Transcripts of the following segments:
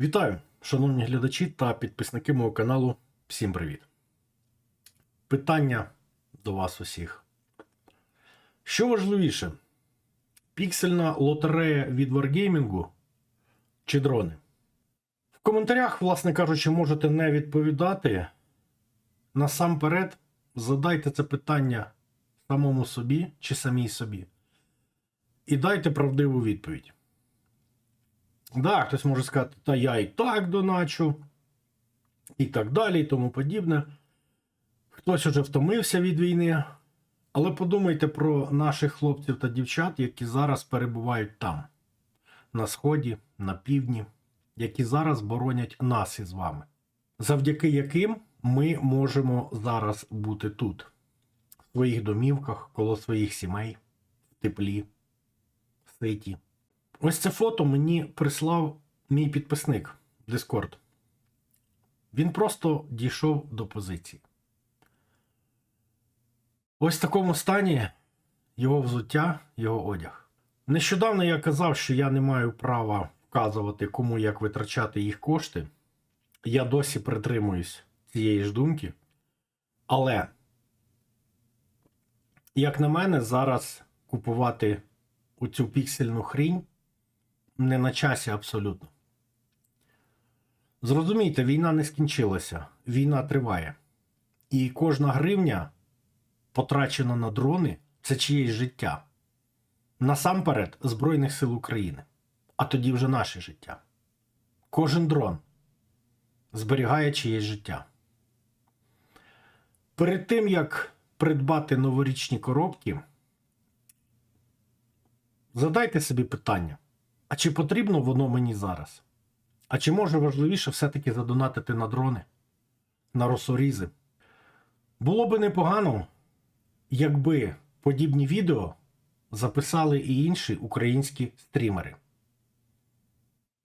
Вітаю, шановні глядачі та підписники мого каналу. Всім привіт. Питання до вас усіх. Що важливіше? Піксельна лотерея від Wargaming чи дрони? В коментарях, власне кажучи, можете не відповідати. Насамперед, задайте це питання самому собі чи самій собі. І дайте правдиву відповідь. Да, хтось може сказати, та я і так доначу, і так далі, і тому подібне. Хтось уже втомився від війни. Але подумайте про наших хлопців та дівчат, які зараз перебувають там, на сході, на півдні, які зараз боронять нас із вами, завдяки яким ми можемо зараз бути тут, в своїх домівках, коло своїх сімей, в теплі, в ситі. Ось це фото мені прислав мій підписник в Discord. Він просто дійшов до позиції. Ось в такому стані його взуття, його одяг. Нещодавно я казав, що я не маю права вказувати, кому як витрачати їх кошти. Я досі притримуюсь цієї ж думки. Але, як на мене, зараз купувати оцю піксельну хрінь не на часі абсолютно. Зрозумійте, війна не скінчилася, війна триває. І кожна гривня, потрачена на дрони, це чиєсь життя. Насамперед Збройних сил України, а тоді вже наше життя. Кожен дрон зберігає чиєсь життя. Перед тим, як придбати новорічні коробки, задайте собі питання. А чи потрібно воно мені зараз? А чи може важливіше все-таки задонатити на дрони, на росорізи? Було би непогано, якби подібні відео записали і інші українські стрімери.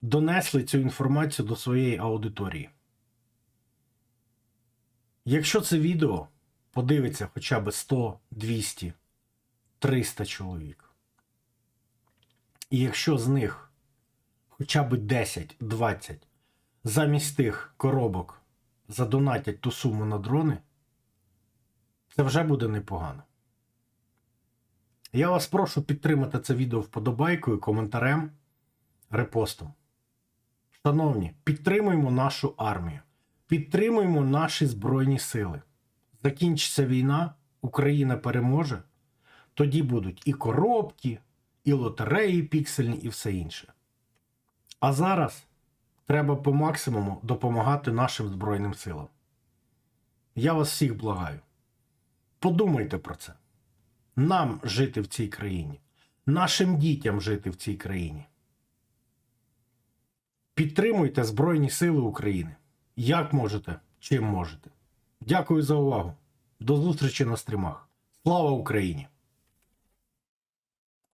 Донесли цю інформацію до своєї аудиторії. Якщо це відео подивиться хоча б 100, 200, 300 чоловік. І якщо з них хоча б 10-20 замість тих коробок задонатять ту суму на дрони, це вже буде непогано. Я вас прошу підтримати це відео вподобайкою, коментарем, репостом. Шановні, підтримуємо нашу армію, підтримуємо наші Збройні Сили. Закінчиться війна, Україна переможе, тоді будуть і коробки, і лотереї піксельні, і все інше. А зараз треба по максимуму допомагати нашим Збройним силам. Я вас всіх благаю. Подумайте про це. Нам жити в цій країні, нашим дітям жити в цій країні. Підтримуйте Збройні Сили України. Як можете, чим можете. Дякую за увагу. До зустрічі на стрімах. Слава Україні!